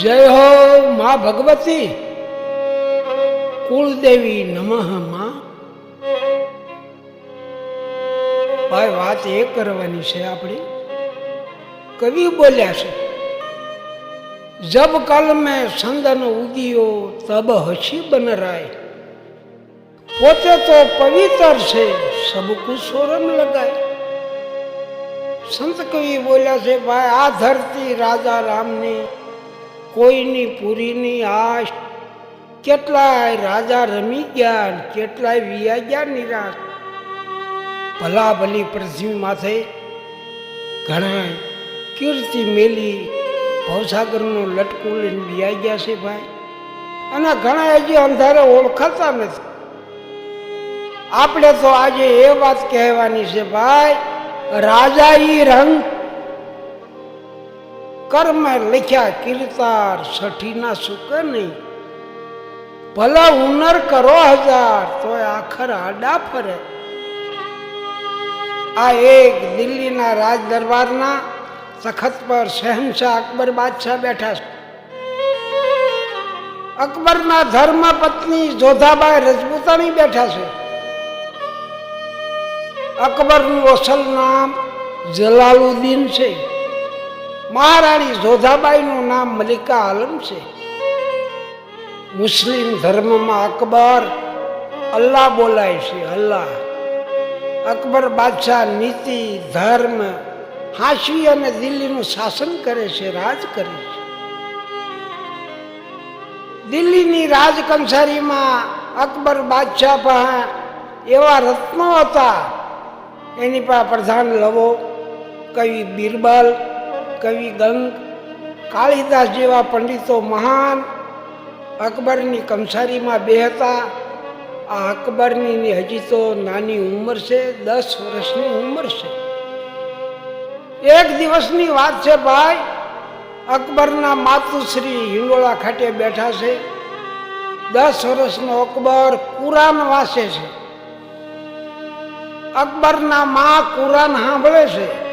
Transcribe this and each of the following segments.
જય હો મા ભગવતી. કુળદેવી નમઃ મા. ભાઈ વાત એ કરવાની છે આપણી. કવિ બોલ્યા છે, જબ કલ મેં સંદન ઉગીયો, તબ હસી બનરાય. પોતે તો પવિત્ર છે સબકુ સોરમ લગાય. સંત કવિ બોલ્યા છે, ભાઈ આ ધરતી રાજા રામની કોઈની પૂરીની આશ. કેટલાય રાજા રમી ગયા કેટલાય વિયા ગયા નિરાશ. ભલા ભલી પૃથ્વી માથે ઘણા કીર્તિ મેલી. ભવસાગરનું લટકું લઈને વિયા ગયા છે ભાઈ. અને ઘણા હજી અંધારે ઓળખાતા નથી. આપણે તો આજે એ વાત કહેવાની છે, ભાઈ રાજા ઈ રંગ કર્મ લખ્યા કીર્તાર સઠી ના સુક નહીં. ભલે ઉનર કરો હજાર, તોય આખર આડા ફરે. આ એક દિલ્હીના રાજ દરબારના તખત પર શહેનશાહ અકબર બાદશાહ બેઠા છે. અકબરના ધર્મ પત્ની જોધાબાઈ રજપૂતાણી બેઠા છે. અકબરનું અસલ નામ જલાલુદ્દીન છે. મહારાણી જોધાબાઈનું નામ મલિકા આલમ છે. મુસ્લિમ ધર્મમાં અકબર અલ્લાહ બોલાય છે, અલ્લાહ. અકબર બાદશાહ નીતિ, ધર્મ હાંસવી અને દિલ્હીનું શાસન કરે છે, રાજ કરે છે. દિલ્હીની રાજ કંસારીમાં અકબર બાદશાહ પાસે એવા રત્નો હતા. એની પાસે પ્રધાન લવો, કવિ બિરબલ કવિ ગંગ કાળીદાસ જેવા પંડિતો મહાન અકબરની કંસારીમાં બે હતા. આ અકબરની હજી તો નાની ઉંમર છે, દસ વર્ષની ઉંમર છે. એક દિવસની વાત છે ભાઈ, અકબરના માતુશ્રી હિંડોળા ખાતે બેઠા છે. દસ વર્ષનો અકબર કુરાન વાંચે છે. અકબરના મા કુરાન સાંભળે છે.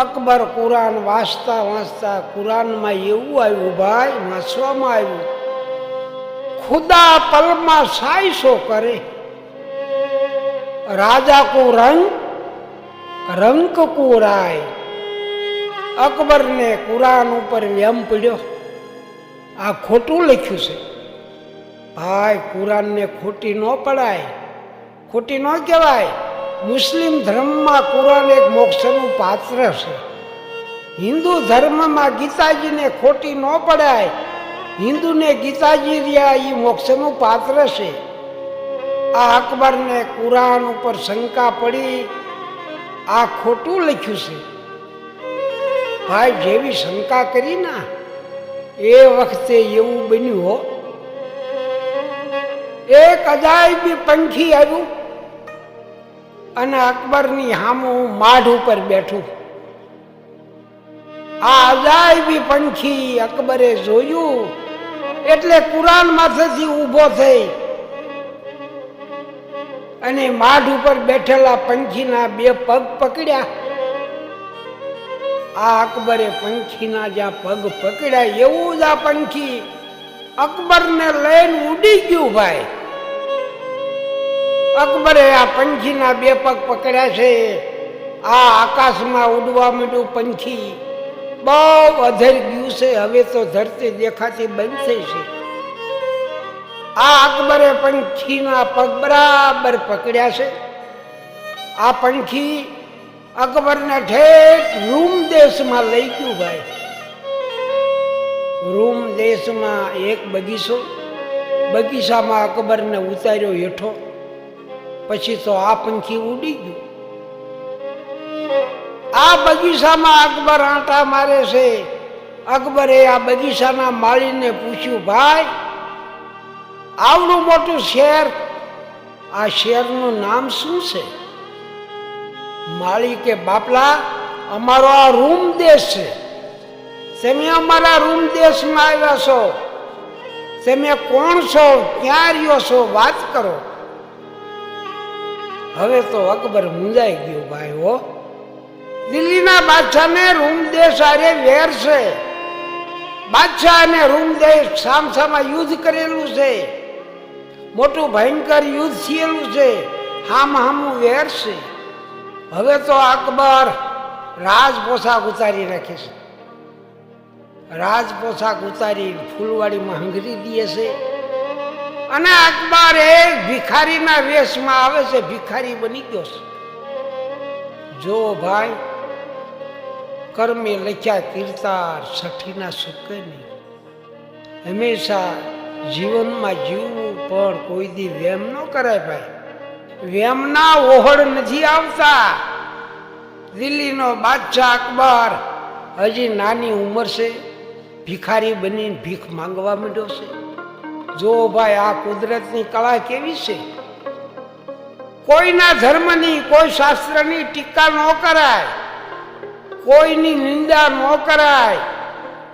અકબર કુરાન વાંચતા વાંચતા કુરાનમાં એવું આવ્યું, ભાઈ, વાંચવામાં આવ્યું. ખુદા પલમાં સાયસો કરે? રાજા કો રંગ રંક કુરાય. અકબરને કુરાન ઉપર વ્યમ પડ્યો, આ ખોટું લખ્યું છે. ભાઈ, કુરાનને ખોટી ન પડાય. ખોટી ન કહેવાય. મુસ્લિમ ધર્મમાં કુરાન એક મોક્ષનું પાત્ર છે. હિન્દુ ધર્મમાં ગીતાજીને ખોટી ન પડાય. હિન્દુને ગીતાજી રહ્યા એ મોક્ષનું પાત્ર છે. આ અકબરને કુરાન ઉપર શંકા પડી. આ ખોટું લખ્યું છે. ભાઈ, જેવી શંકા કરી ના, એ વખતે એવું બન્યું હો. એક અજાયબી પંખી આવ્યું. અને અકબરની હું માઢ ઉપર બેઠું. આ અજાયબી પંખી અકબરે જોયું, એટલે કુરાન માથેથી ઊભો થઈ. અને માઢ ઉપર બેઠેલા પંખીના બે પગ પકડ્યા. આ અકબરે પંખીના જ્યાં પગ પકડ્યા. એવું જ આ પંખી અકબરને લઈને ઉડી ગયું ભાઈ. અકબરે આ પંખીના બે પગ પકડ્યા છે. આ આકાશમાં ઉડવા માંડ્યું પંખી. બહુ અધર ગયું છે, હવે તો ધરતી દેખાતી બંધ થઈ છે. આ અકબરે પંખીના પગ બરાબર પકડ્યા છે. આ પંખી અકબરને ઠેઠ રૂમ દેશમાં લઈ ગયું ભાઈ. રૂમ દેશમાં એક બગીચો. બગીચામાં અકબરને ઉતાર્યો હેઠો. પછી તો આ પંખી ઉડી ગયું. આ બગીચામાં અકબર આંટા મારે છે. અકબરે આ બગીચાના માળીને પૂછ્યું, ભાઈ, આવડું મોટું શેર, આ શેરનું નામ શું છે? માળી કે બાપલા, અમારો આ રૂમ દેશ છે. તમે અમારા રૂમ દેશમાં આવ્યા છો. તમે કોણ છો? ક્યાં રહ્યો છો? વાત કરો. હવે તો અકબર મુંજાઈ ગયો ભાઈ હો. દિલ્હીના બાદશાહને રૂમ દેશ આરે વેર છે. બાદશાહ અને રૂમદેશ સામસામાં યુદ્ધ કરેલું છે. મોટું ભયંકર યુદ્ધ થયેલું છે. હામ હામું વેર છે. હવે તો અકબર રાજ પોશાક ઉતારી રાખે છે. રાજ પોશાક ઉતારી ફૂલવાડીમાં હંગરી દે છે. અને અકબર એ ભિખારીના વેશમાં આવે છે, ભિખારી બની ગયો છે. જો ભાઈ, કર્મે લખ્યા કીર્તાર સઠીના સુકે નહીં હંમેશા જીવનમાં જીવવું પણ કોઈ દી વેમ ન કરાય ભાઈ. વેમના ઓહળ નથી આવતા. દિલ્હીનો બાદશાહ અકબર હજી નાની ઉંમર છે. ભિખારી બનીને ભીખ માંગવા માંડ્યો છે. જો ભાઈ, આ કુદરતની કળા કેવી છે? કોઈના ધર્મની, કોઈ શાસ્ત્રની ટીકા ન કરાય. કોઈની નિંદા ન કરાય.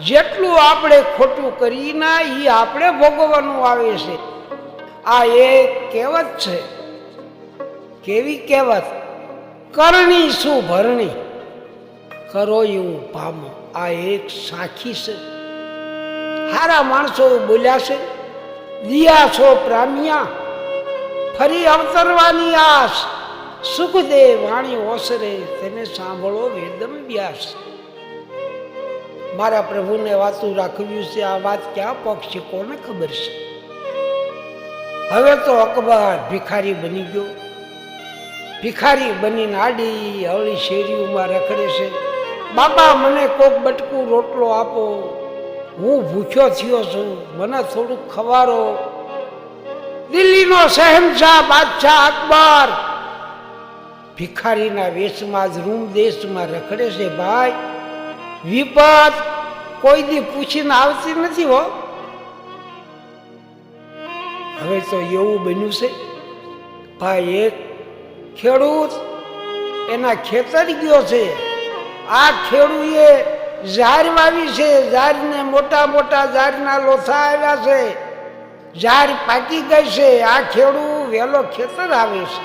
જેટલું આપણે ખોટું કરી ના એ આપણે ભોગવવાનું આવે છે. આ એક કહેવત છે. કેવી કહેવત? કરણી શું ભરણી? કરો એવું પામો આ એક સાખી છે. સારા માણસો બોલ્યા છે. દિયા છો પ્રામિયા ફરી અવતરવાની આશ. સુખદેવ વાણી ઓસરે, તેને સાંભળો વેદમ વ્યાસ. મારા પ્રભુને વાતું રાખ્યું છે, આ વાત ક્યાં પક્ષી કોને ખબર છે? હવે તો અકબર ભિખારી બની ગયો. ભિખારી બનીને આડી હવળી શેરીઓમાં રખડે છે. બાપા, મને કોક બટકું રોટલો આપો. હું ભૂખ્યો થયો છું. મને થોડુંક ખવારો દિલ્હીનો શહેનશાહ બાદશાહ અકબર. ભિખારીના વેશમાં જ રૂમ દેશમાં રખડે છે ભાઈ. વિપત કોઈ દી પૂછીને આવતી નથી હો. હવે તો એવું બન્યું છે. ભાઈ એક ખેડૂત એના ખેતર ગયો છે. આ ખેડૂએ ઝાર વાવી છે, ઝાડને મોટા મોટા ઝાડના લોથા આવ્યા છે. ઝાર પાકી ગઈ છે, આ ખેડૂ વેલો ખેતર આવે છે.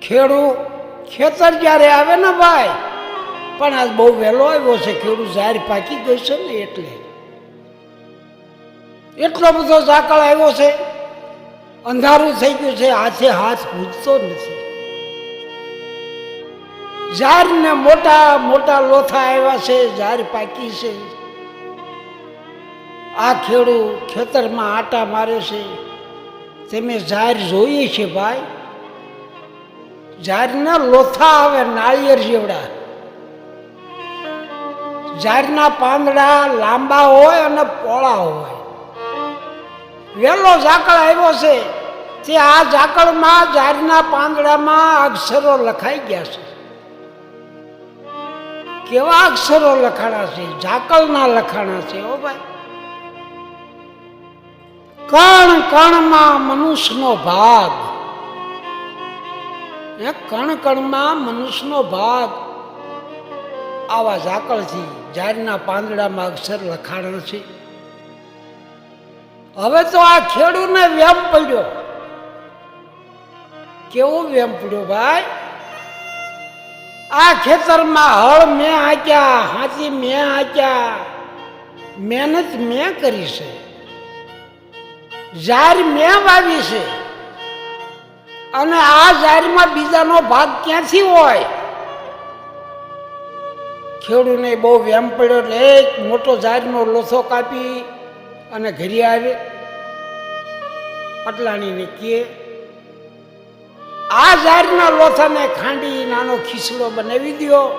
ખેડૂ ખેતર જ્યારે આવે ને ભાઈ, પણ આજ બહુ વહેલો આવ્યો છે ખેડૂત ઝાર પાકી ગઈ છે ને એટલે. એટલો બધો ઝાકળ આવ્યો છે, અંધારું થઈ ગયું છે, હાથે હાથ પૂજતો નથી. ઝાર ને મોટા મોટા લોથા આવ્યા છે ઝાર પાકી છે. આ ખેડૂ ખેતરમાં આટા મારે છે. તમે ઝાર જોઈએ છે ભાઈ? ઝાડના લોથા આવે નાળિયેર જેવડા. ઝાડના પાંદડા લાંબા હોય અને પોળા હોય. વેલો ઝાકળ આવ્યો છે. તે આ ઝાકળમાં ઝાડના પાંદડામાં અક્ષરો લખાઈ ગયા છે. કેવા અક્ષરો લખાણા છે? ઝાકળના લખાણા છે ઓ ભાઈ. કણ કણમાં મનુષ્યનો ભાગ. એ કણ કણમાં મનુષ્યનો ભાગ. આવા ઝાકળથી ઝાડના પાંદડામાં અક્ષર લખાણા છે. હવે તો આ ખેડૂને વ્યમ પડ્યો. કેવો વ્યમ પડ્યો ભાઈ? આ ખેતરમાં હળ મેં હાક્યા હાથી મેં હાક્યા મહેનત મેં કરી છે. ઝાર મેં વાવી છે. અને આ ઝારમાં બીજાનો ભાગ ક્યાંથી હોય? ખેડૂને બહુ વેમ પડ્યો એટલે એક મોટો ઝાડનો લોથો કાપી અને ઘરે આવે. પટલાણીને કહે આ ઝાડના લોથાને ખાંડી નાનો ખીસડો બનાવી દો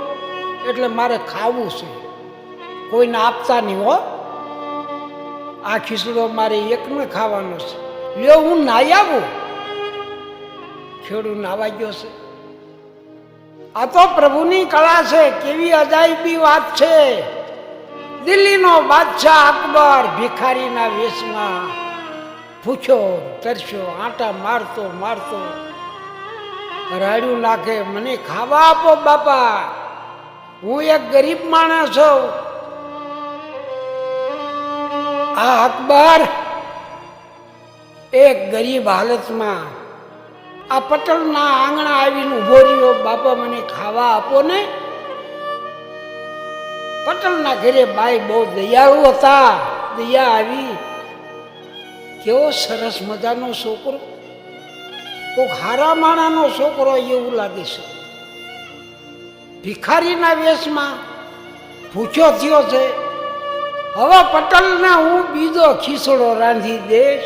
એટલે મારે ખાવું છે. કોઈને આપતા નહીં હો. આ ખીસડો મારે એકને ખાવાનો છે. લ્યો, હું નાઈ આવું. ખેડૂત નાવા ગયો છે. આ તો પ્રભુની કળા છે. કેવી અજાયબી વાત છે. દિલ્હીનો બાદશાહ અકબર ભિખારીના વેશમાં પૂછ્યો તરસ્યો, આટા મારતો મારતો. રાડ્યું નાખે. મને ખાવા આપો બાપા. હું એક ગરીબ માણસ છું આ અકબર એક ગરીબ હાલતમાં આ પટલના આંગણા આવીને ઊભો રહ્યો. બાપા, મને ખાવા આપો ને. પટેલના ઘરે બાઈ બહુ દયાળુ હતા. દયા આવી. કેવો સરસ મજાનો છોકરો. કોક હારા માણાનો છોકરો એવું લાગે છે. ભિખારીના વેશમાં ભૂખ્યો થયો છે. હવે પટલને હું બીજો ખીસડો રાંધી દઈશ.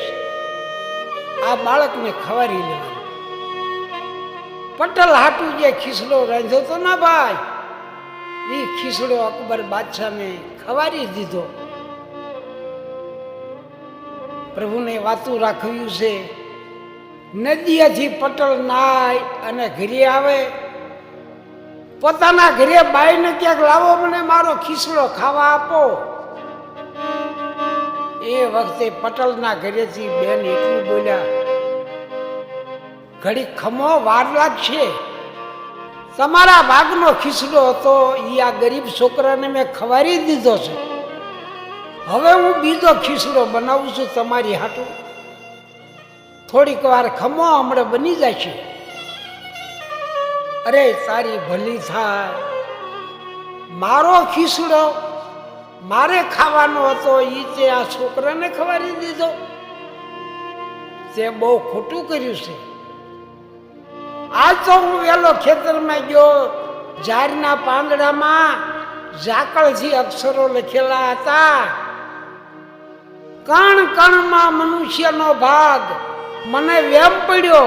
આ બાળકને ખવારી લેવાનું. પટલ હાટું જે ખીસડો રાંધ્યો તો ના ભાઈ એ ખીસડો અકબર બાદશાહને ખવારી દીધો. પ્રભુને વાતું રાખ્યું છે. નદીએથી પટલ નાય અને ઘરે આવે. પોતાના ઘરે બાઈને ક્યાંક લાવો મને, મારો ખીસડો ખાવા આપો. એ વખતે પટલના ઘરેથી બેન એટલું બોલ્યા, ઘડી ખમો વાર લાગશે. તમારા ભાગનો ખીસડો હતો એ આ ગરીબ છોકરાને મેં ખવારી દીધો છે. હવે હું બીજો ખીસડો બનાવું છું તમારી હાટું. થોડીક વાર ખમો હમણાં બની જશે. અરે તારી ભલી થાય. મારો ખીસડો મારે ખાવાનો હતો એ તે આ છોકરાને ખવારી દીધો. તે બહુ ખોટું કર્યું છે. આજ તો હું વેલો ખેતરમાં ગયો, ઝાડના પાંદડામાં ઝાકળથી અક્ષરો લખેલા હતા. કણ કણમાં મનુષ્યનો ભાગ મને વેમ પડ્યો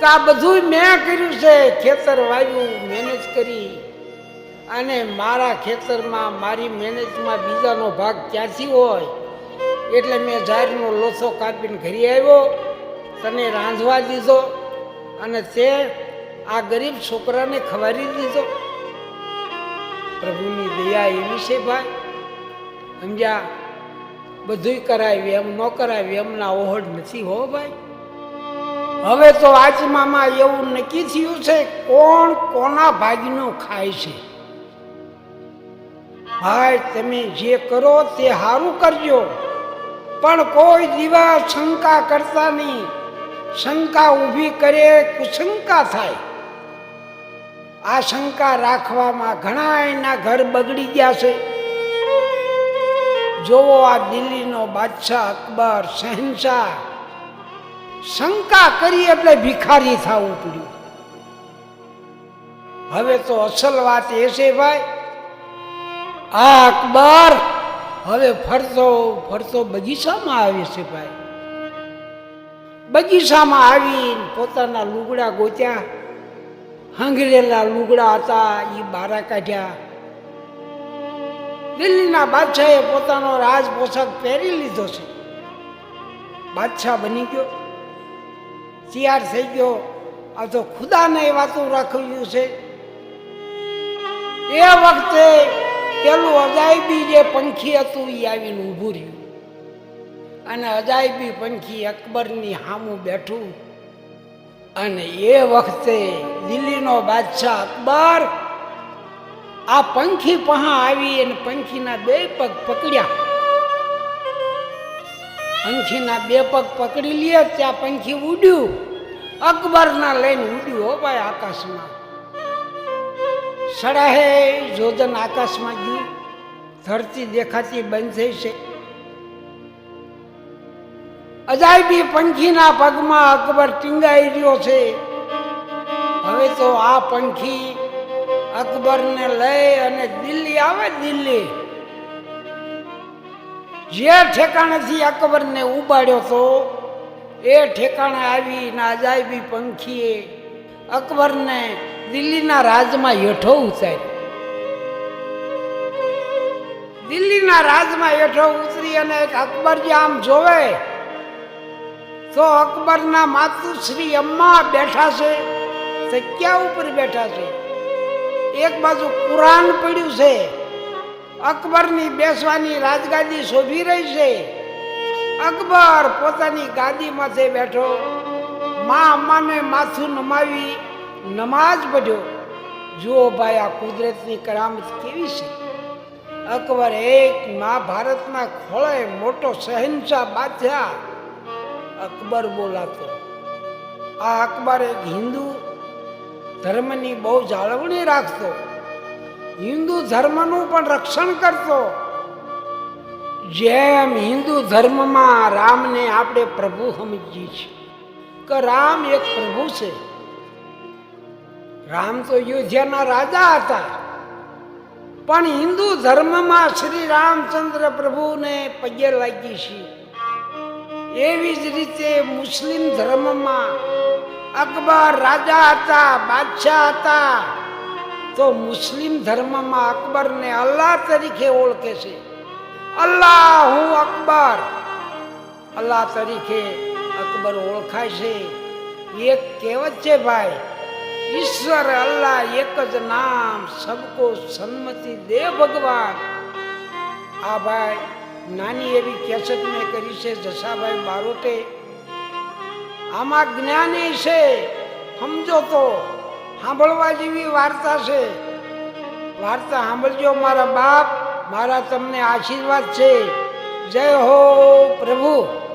કે આ બધું મેં કર્યું છે. ખેતર વાવ્યું મેનેજ કરી. અને મારા ખેતરમાં, મારી મેનેજમાં બીજાનો ભાગ ક્યાંથી હોય? એટલે મેં ઝાડનો લોસો કાપીને ઘરે આવ્યો, તને રાંધવા દીધો અને તે આ ગરીબ છોકરાને ખવારી દીધો. પ્રભુની દયા એવી છે ભાઈ. સમજ્યા? બધુંય કરાવી એમ ન કરાવી એમના ઓહડ નથી હો ભાઈ. હવે તો આજમામાં એવું નક્કી થયું છે, કોણ કોના ભાગનું ખાય છે? ભાઈ, તમે જે કરો તે સારું કરજો. પણ કોઈ દીવા શંકા કરતા નહીં. શંકા ઊભી કરે, કુશંકા થાય. આ શંકા રાખવામાં ઘણા એના ઘર બગડી ગયા છે. જોવો આ દિલ્હીનો બાદશાહ અકબર શહેનશાહ. શંકા કરી એટલે ભિખારી થવું પડ્યું. હવે તો અસલ વાત એ છે ભાઈ, આ અકબર હવે ફરતો ફરતો બગીચામાં આવે છે ભાઈ. બગીચામાં આવીને પોતાના લુગડા ગોત્યા, હંગરેલા લુગડા હતા એ બારા કાઢ્યા. દિલ્હીના બાદશાહે પોતાનો રાજ પોશાક પહેરી લીધો છે. બાદશાહ બની ગયો. તૈયાર થઈ ગયો. આ તો ખુદાને વાતું રાખ્યું છે. એ વખતે પેલું અજાયબી જે પંખી હતું એ આવીને ઊભું રહ્યું. અને અજાયબી પંખી અકબરની હામું બેઠું. અને એ વખતે દિલ્હીનો બાદશાહ અકબર આ પંખી પહા આવી અને પંખીના બે પગ પકડ્યા. પંખીના બે પગ પકડી લે, ત્યાં પંખી ઉડ્યું. અકબરના લઈને ઉડ્યું હો ભાઈ આકાશમાં. સડાહે જોજન આકાશમાં ગયું. ધરતી દેખાતી બંધ થઈ છે. અજાયબી પંખીના પગમાં અકબર ટીંગાઈ રહ્યો છે. હવે તો આ પંખી અકબરને લઈ અને દિલ્હી આવે દિલ્હી. જે ઠેકાણેથી અકબરને ઉબાડ્યો તો એ ઠેકાણે આવી ના અજાયબી પંખીએ અકબરને દિલ્હીના રાજમાં હેઠો ઉતાર્યો. દિલ્હીના રાજમાં હેઠો ઉતરી અને એક અકબરજી આમ જોવે, તો અકબરના માતુશ્રી અમ્મા બેઠા છે ક્યાં ઉપર બેઠા છે? એક બાજુ કુરાન પડ્યું છે. અકબરની બેસવાની રાજગાદી શોભી રહી છે. અકબર પોતાની ગાદી માથે બેઠો. મા અમ્માને માથું નમાવી નમાજ પઢ્યો. જુઓ ભાઈ, આ કુદરતની કરામત કેવી છે? અકબર એક મહાભારતના ખોળે મોટો શહેનશાહ બાધ્યા. અકબર બોલાતો. આ અકબર એક હિન્દુ ધર્મની બહુ જાળવણી રાખતો હિન્દુ ધર્મનું પણ રક્ષણ કરતો જેમ હિન્દુ ધર્મમાં રામને આપણે પ્રભુ સમજીએ છીએ, કે રામ એક પ્રભુ છે. રામ તો અયોધ્યાના રાજા હતા. પણ હિન્દુ ધર્મમાં શ્રી રામચંદ્ર પ્રભુને પગે લાગી છે એવી જ રીતે મુસ્લિમ ધર્મમાં અકબર રાજા હતા બાદશાહ હતા તો મુસ્લિમ ધર્મમાં અકબરને અલ્લાહ તરીકે ઓળખે છે અલ્લાહ હું અકબર અલ્લાહ તરીકે અકબર ઓળખાય છે એક કહેવત છે ભાઈ ઈશ્વર અલ્લાહ એક જ નામ સબકો સન્મતિ દે ભગવાન આ ભાઈ નાની એવી કેસેટ મેં કરી છે જસાભાઈ બારોટે આમાં જ્ઞાની છે. સમજો તો. સાંભળવા જેવી વાર્તા છે. વાર્તા સાંભળજો મારા બાપ. મારા તમને આશીર્વાદ છે. જય હો પ્રભુ.